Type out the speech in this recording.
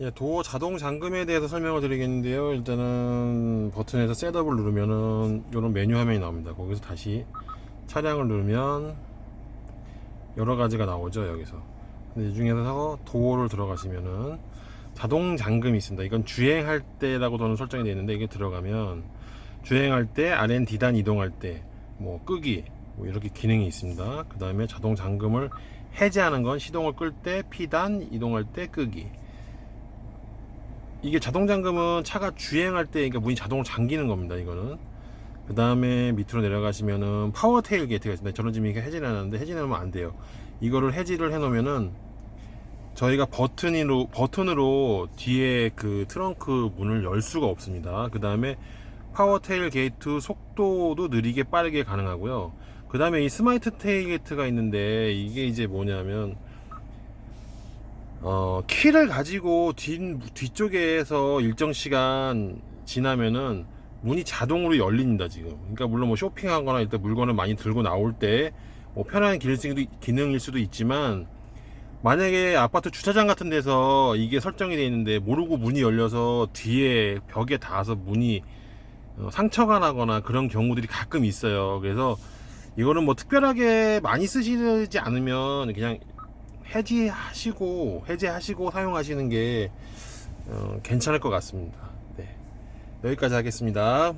예, 도어 자동 잠금에 대해서 설명을 드리겠는데요. 일단은 버튼에서 셋업을 누르면은 이런 메뉴 화면이 나옵니다. 거기서 다시 차량을 누르면 여러 가지가 나오죠. 여기서. 근데 이 중에서 도어를 들어가시면은 자동 잠금이 있습니다. 이건 주행할 때라고 저는 설정이 되어 있는데 이게 들어가면 주행할 때 RN D단 이동할 때 뭐 끄기 뭐 이렇게 기능이 있습니다. 그 다음에 자동 잠금을 해제하는 건 시동을 끌 때 P단 이동할 때 끄기. 이게 자동 잠금은 차가 주행할 때 그러니까 문이 자동으로 잠기는 겁니다. 이거는. 그 다음에 밑으로 내려가시면은 파워 테일 게이트가 있습니다. 저는 지금 이게 해지를 하는데 해지를 하면 안 돼요. 이거를 해지를 해 놓으면은 저희가 버튼으로 버튼으로 뒤에 그 트렁크 문을 열 수가 없습니다. 그 다음에 파워 테일 게이트 속도도 느리게 빠르게 가능하고요. 그 다음에 이 스마트 테일 게이트가 있는데 이게 이제 뭐냐면 어, 키를 가지고 뒤, 뒤쪽에서 일정 시간 지나면은 문이 자동으로 열립니다, 지금. 그러니까 물론 뭐 쇼핑하거나 일단 물건을 많이 들고 나올 때 뭐 편한 기능도, 기능일 수도 있지만 만약에 아파트 주차장 같은 데서 이게 설정이 되어 있는데 모르고 문이 열려서 뒤에 벽에 닿아서 문이 어, 상처가 나거나 그런 경우들이 가끔 있어요. 그래서 이거는 뭐 특별하게 많이 쓰시지 않으면 그냥 해지하시고 해제하시고 사용하시는 게 어, 괜찮을 것 같습니다. 네. 여기까지 하겠습니다.